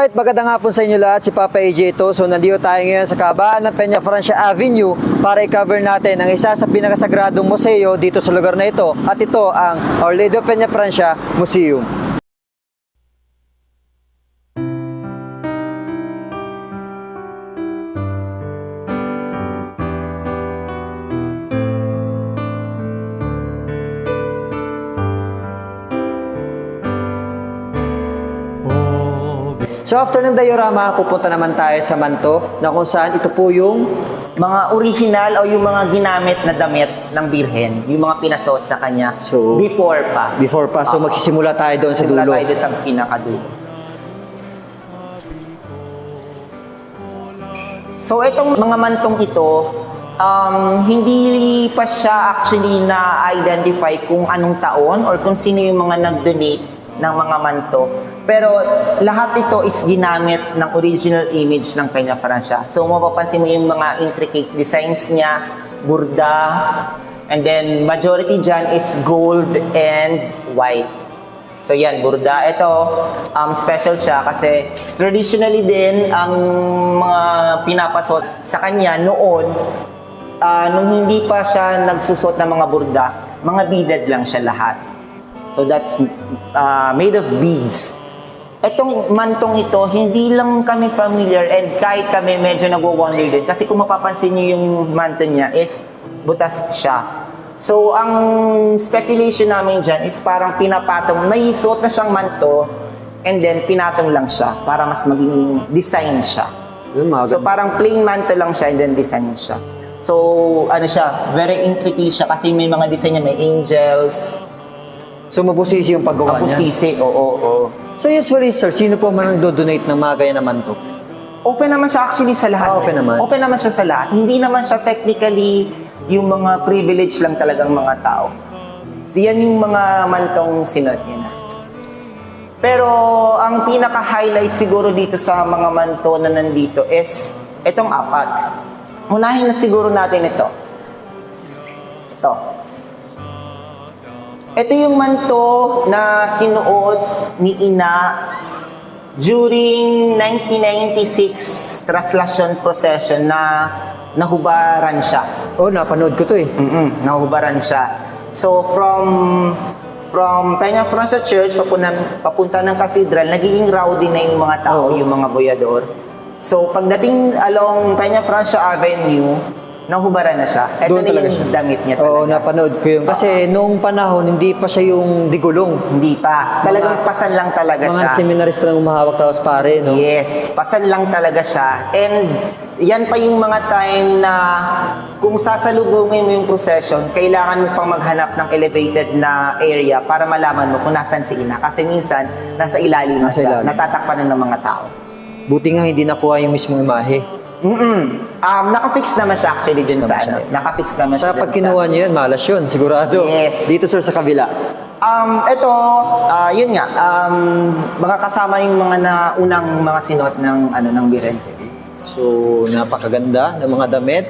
Alright, magandang hapon sa inyo lahat. Si Papa AJ ito. So, nandito tayo ngayon sa kabaan ng Peña Francia Avenue para i-cover natin ang isa sa pinakasagradong museo dito sa lugar na ito. At ito ang Our Lady of Peña Francia Museum. So after ng diorama, pupunta naman tayo sa Manto na kung saan ito po yung mga original o yung mga ginamit na damit ng Birhen, yung mga pinasuot sa kanya So, before pa. before pa. So Oo. magsisimula tayo doon sa dulo. tayo doon sa pinakadulo. So itong mga mantong ito, um, hindi pa siya actually na-identify kung anong taon or kung sino yung mga nag-donate ng mga manto. Pero lahat ito is ginamit ng original image ng Peña Francia. So mapapansin mo yung mga intricate designs niya, burda, and then majority dyan is gold and white. So yan, burda. Ito, um, special siya kasi traditionally din ang mga pinapasot sa kanya noon, ah, nung hindi pa siya nagsusot ng mga burda, mga beaded lang siya lahat. So that's ah, made of beads. Etong mantong ito, hindi lang kami familiar and kahit kami medyo nagwo-wonder din. Kasi kung mapapansin niyo yung manto niya is butas siya. So, ang speculation namin dyan is parang pinapatong, may suot na siyang manto and then pinatong lang siya para mas maging design siya. So, parang plain manto lang siya and then design siya. So, ano siya, very intricate siya kasi may mga design niya, may angels, So mabusisi yung paggawa niya. kapusisi, oo, oo. So usually sir, sino po man ang do-donate ng mga ganyan naman to? Open naman siya actually sa lahat. Ah, open naman? Open naman siya sa lahat. Hindi naman siya technically yung mga privilege lang talagang mga tao. So, yan yung mga mantong sinot niya na. Pero ang pinaka-highlight siguro dito sa mga manto na nandito is itong apat. Unahin na siguro natin ito. Ito. Ito yung manto na sinuot ni Ina during 1996 translation procession na nahubaran siya. Oh, napanood ko to eh. Mm-mm, nahubaran siya. So from from Peña Francia Church papunta, papunta ng cathedral, nagiging rowdy na yung mga tao, Oo. yung mga boyador. So pagdating along Peña Francia Avenue, nahubaran na siya. Ito Doon na talaga yung siya. damit niya Oo, talaga. napanood ko yun. Kasi noong panahon, hindi pa siya yung digulong. Hindi pa. Talagang pasan lang talaga Mga siya. seminarist lang umahawak tapos pare, no? Yes, pasan lang talaga siya. And yan pa yung mga time na kung sasalubungin mo yung procession, kailangan mo pang maghanap ng elevated na area para malaman mo kung nasan si Ina. Kasi minsan, nasa ilalim na Nasa siya. ilalim. Natatakpan na ng mga tao. Buti nga hindi nakuha yung mismong imahe. Mm-mm. Um, nakafix naman siya actually dun sa ano. Nakafix naman siya Sa dun pag kinuha niyo yun, malas yun, sigurado. Yes. Dito sir sa kabila. Um, ito, ah, yun nga, um, mga kasama yung mga na unang mga sinot ng ano ng Biren. So, napakaganda ng mga damit.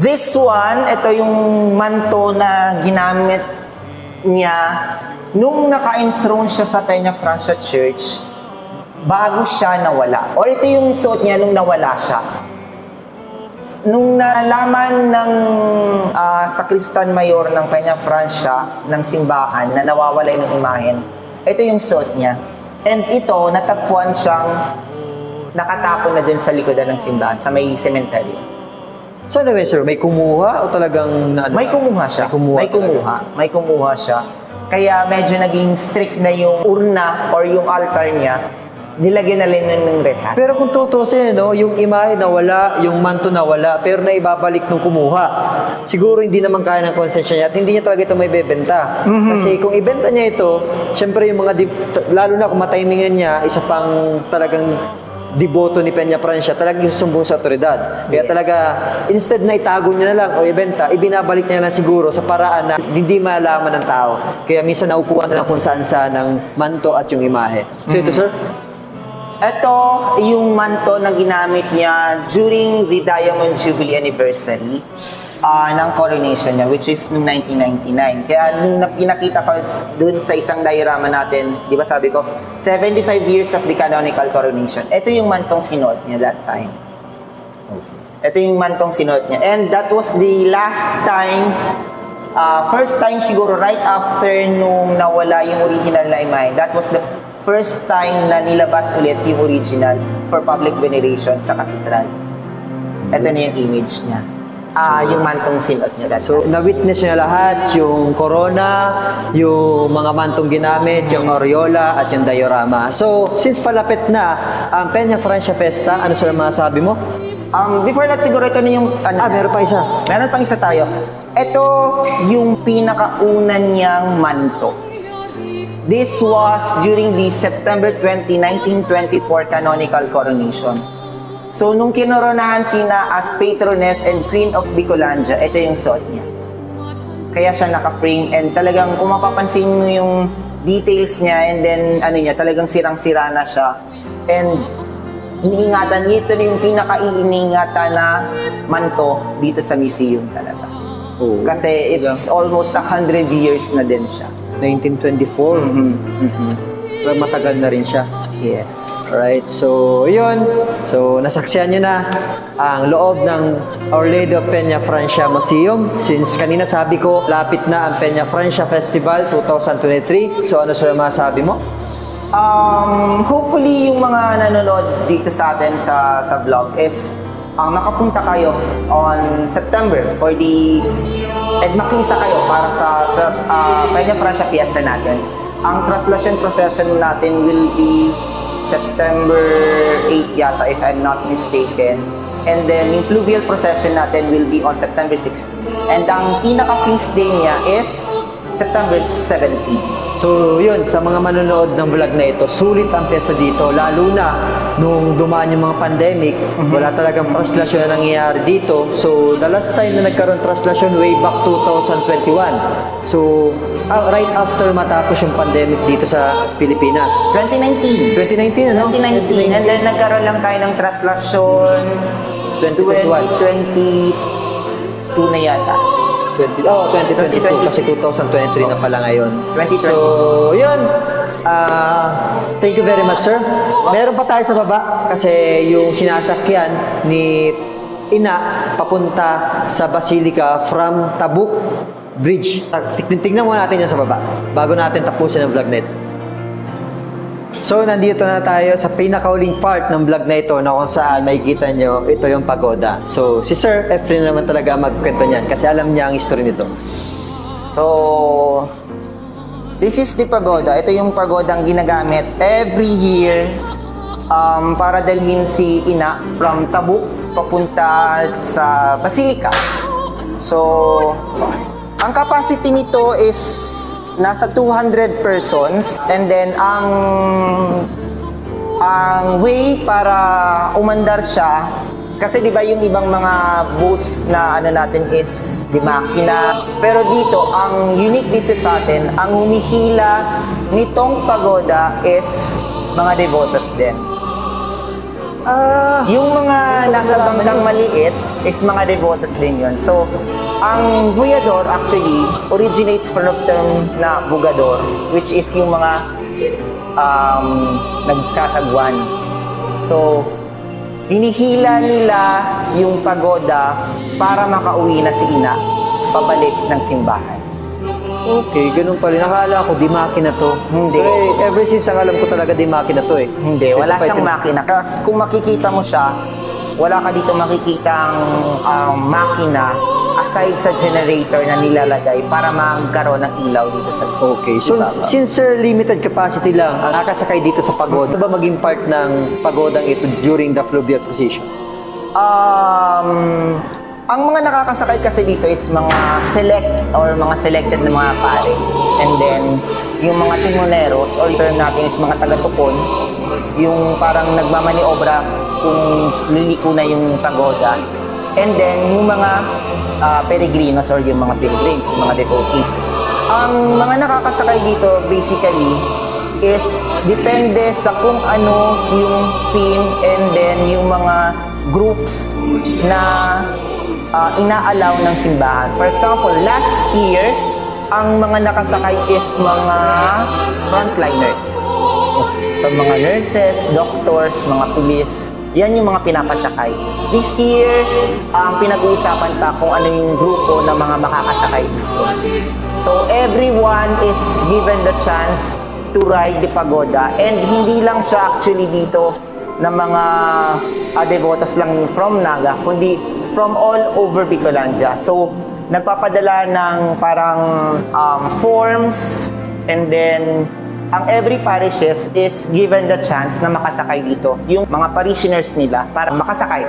This one, ito yung manto na ginamit niya nung naka-enthrone siya sa Peña Francia Church bago siya nawala. Or ito yung suot niya nung nawala siya. Nung nalaman ng ah, sakristan mayor ng Peña Francia ng simbahan na nawawala yung imahen, ito yung suot niya. And ito, natagpuan siyang nakatapon na dun sa likodan ng simbahan, sa may cemetery. So anyway sir, may kumuha o talagang na, ano? May kumuha siya. May kumuha May kumuha. May kumuha siya. Kaya medyo naging strict na yung urna or yung altar niya. Nilagyan na rin ng rehat. Pero kung tutusin, no, yung imahe na wala, yung manto na wala, pero naibabalik nung kumuha. Siguro hindi naman kaya ng konsensya niya at hindi niya talaga ito may bebenta. Mhm. Kasi kung ibenta niya ito, syempre yung mga, di- lalo na kung matimingan niya, isa pang talagang diboto ni Peña Francia, talagang susumbong sa otoridad. Kaya Yes. talaga, instead na itago niya na lang o ibenta, ibinabalik niya na siguro sa paraan na hindi malaman ng tao. Kaya minsan naupuan na lang kung saan saan ng manto at yung imahe. So ito sir, Ito yung manto na ginamit niya during the Diamond Jubilee Anniversary. ah, ng coronation niya, which is noong 1999. Kaya nung na- pinakita ko dun sa isang diorama natin, di ba sabi ko, 75 years of the canonical coronation. Ito yung mantong sinuot niya that time. Ito yung mantong sinuot niya. And that was the last time, uh, first time siguro right after nung nawala yung original na imahe. That was the first time na nilabas ulit yung original for public veneration sa cathedral. Ito na yung image niya. Ah, yung mantong sinuot niya. So, na-witness niya lahat, yung corona, yung mga mantong ginamit, yung aureola, at yung diorama. So, since palapit na ang Peña Francia Festa, ano sila masasabi mo? Um, before that, siguro ito na yung... Ano Ah, meron pa isa. Meron pang isa tayo. Ito yung pinakauna niyang manto. This was during the September 20, 1924 canonical coronation. So, nung kinoronahan sina as patroness and queen of Bicolandia, ito yung suot niya. Kaya siya naka-frame and talagang kung mapapansin mo yung details niya and then ano niya, talagang sirang-sira na siya. And iniingatan, ito na yung pinaka-iingatan na manto dito sa museum talaga. Oh. Kasi it's almost 100 years na din siya. 1924. Mhm, mhm. Pero matagal na rin siya. Yes. Alright, so yun. So nasaksiyan nyo na ang loob ng Our Lady of Peña Francia Museum. Since kanina sabi ko, lapit na ang Peña Francia Festival 2023. So ano sir masabi mo? Um, hopefully yung mga nanonood dito sa atin sa sa vlog is ang nakapunta kayo on September for this and makisa kayo para sa sa uh, Peña Francia Fiesta natin. Ang translation procession natin will be September 8 yata if I'm not mistaken. And then yung fluvial procession natin will be on September 16. And ang pinaka feast day niya is September 17. So yun, sa mga manonood ng vlog na ito, sulit ang pyesa dito. Lalo na nung dumaan yung mga pandemic, wala talagang translasyon na nangyayari dito. So the last time na nagkaroon translasyon way back 2021. So ah, right after matapos yung pandemic dito sa Pilipinas. 2019. 2019 ano? 2019 and then nagkaroon lang tayo ng translasyon 2021. 2022 na yata. 20, oh, 2022 kasi 2023 na pala ngayon. 2020. So, yun. Ah, thank you very much, sir. Meron pa tayo sa baba kasi yung sinasakyan ni Ina papunta sa Basilica from Tabuk Bridge. Tig- Tignan muna natin yan sa baba bago natin tapusin ang vlog na ito. So, nandito na tayo sa pinakauling part ng vlog na ito na kung saan makikita nyo, ito yung pagoda. So, si Sir Efren naman talaga magkwento niyan kasi alam niya ang history nito. So, this is the pagoda. Ito yung pagodang ginagamit every year um, para dalhin si Ina from Tabuk papunta sa Basilica. So, ang capacity nito is nasa 200 persons. And then ang ang way para umandar siya kasi 'di ba yung ibang mga boats na ano natin is di makina. Pero dito ang unique dito sa atin ang humihila nitong pagoda is mga devotos din. Ah, yung mga nasa bangkang maliit is mga devotos din yun. So, ang Voyador actually originates from the term na Bugador, which is yung mga um, nagsasagwan. So, hinihila nila yung pagoda para makauwi na si Ina pabalik ng simbahan. okay, ganun pala. Nakala ko, di makina to. Hindi. So, eh, ever since ang alam ko talaga, di makina to eh. Hindi, wala siyang makina. Kasi kung makikita mo siya, wala ka dito makikitang um, makina aside sa generator na nilalagay para magkaroon ng ilaw dito sa Okay. So, ibaba. since sir, limited capacity lang, ang nakasakay dito sa pagoda, ano ba maging part ng pagodang ito during the fluvial procession? Um, ang mga nakakasakay kasi dito is mga select or mga selected na mga pare. And then, yung mga timoneros or term natin is mga taga-tupon, yung parang nagmamaniobra kung liliko na yung pagoda. And then, yung mga ah, peregrinos or yung mga pilgrims, yung mga devotees. Ang mga nakakasakay dito basically is depende sa kung ano yung theme and then yung mga groups na ah, inaalaw ng simbahan. For example, last year, ang mga nakasakay is mga frontliners. So mga nurses, doctors, mga pulis, yan yung mga pinapasakay. This year, ang pinag-uusapan pa kung ano yung grupo ng mga makakasakay dito. So everyone is given the chance to ride the pagoda and hindi lang siya actually dito ng mga uh, lang from Naga, kundi from all over Bicolandia. So nagpapadala ng parang um, forms and then ang every parishes is given the chance na makasakay dito. Yung mga parishioners nila para makasakay.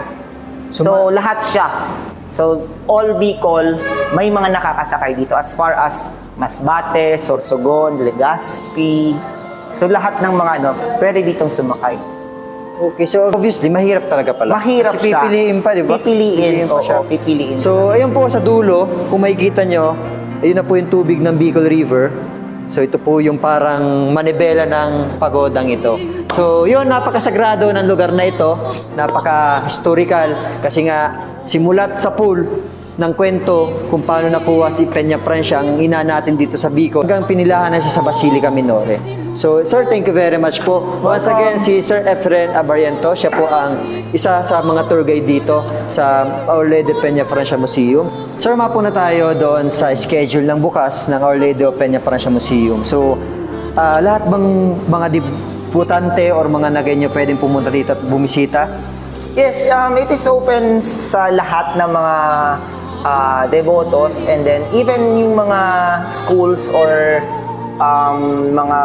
So, So, lahat siya. So, all Bicol, may mga nakakasakay dito as far as Masbate, Sorsogon, Legazpi. So, lahat ng mga ano, pwede ditong sumakay. Okay, so obviously, mahirap talaga pala. Mahirap Kasi siya. pipiliin pa, di ba? Pipiliin, pa siya. oo, pipiliin. So, ayun po sa dulo, kung makikita nyo, ayun na po yung tubig ng Bicol River. So, ito po yung parang manibela ng pagodang ito. So, yun, napakasagrado ng lugar na ito. Napaka-historical. Kasi nga, simulat sa pool ng kwento kung paano nakuha si Peña Francia ang ina natin dito sa Bicol hanggang pinilahan na siya sa Basilica Minore. So, sir, thank you very much po. Once again, si Sir Efren Abariento, siya po ang isa sa mga tour guide dito sa Our Lady Peña Francia Museum. Sir, mapo na tayo doon sa schedule ng bukas ng Our Lady of Peña Francia Museum. So, ah, lahat bang mga dibutante or mga naganyo pwedeng pumunta dito at bumisita? Yes, um, it is open sa lahat ng mga ah, devotos and then even yung mga schools or um, mga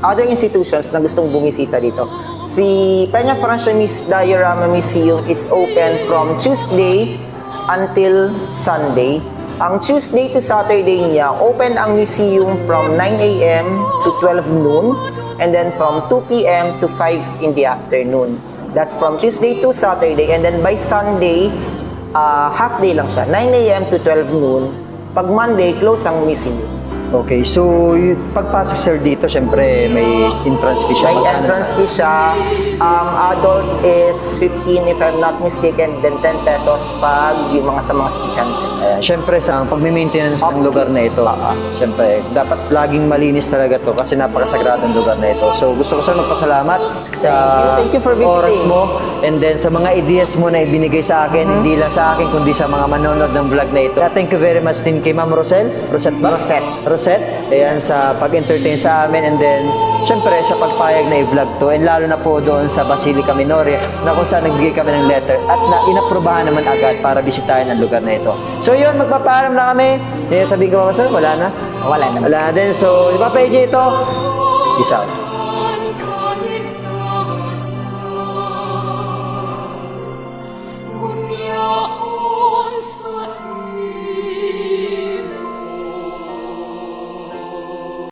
other institutions na gustong bumisita dito. Si Peña Francia Miss Diorama Museum is open from Tuesday until Sunday. Ang Tuesday to Saturday niya, open ang museum from 9 a.m. to 12 noon and then from 2 p.m. to 5 in the afternoon. That's from Tuesday to Saturday and then by Sunday, ah, half day lang siya. 9 a.m. to 12 noon. Pag Monday, close ang museum. Okay, so y- pagpasok sir dito, syempre may entrance fee siya. May Magkano? entrance fee siya. Um, adult is 15 if I'm not mistaken, then 10 pesos pag yung mga sa mga estudyante. Ayan, syempre sa pagme-maintenance ng Okay. lugar na ito, Ah, ah. syempre dapat laging malinis talaga to kasi napakasagradong lugar na ito. So gusto ko sa magpasalamat sa Thank you. Thank you for visiting. oras mo and then sa mga ideas mo na ibinigay sa akin, Mm-hmm. hindi lang sa akin kundi sa mga manonood ng vlog na ito. Kaya thank you very much din kay Ma'am Rosel. Rosette ba? Rosette. Rosette. Ayan, sa pag-entertain sa amin and then syempre sa pagpayag na i-vlog to and lalo na po doon sa Basilica Minore na kung saan nagbigay kami ng letter at na inaprubahan naman agad para bisitahin ang lugar na ito. So yun, magpapaalam na kami. Eh, sabi ko ba sir, wala na? Wala naman. Wala na din. So, di ba, PJ ito? Peace out.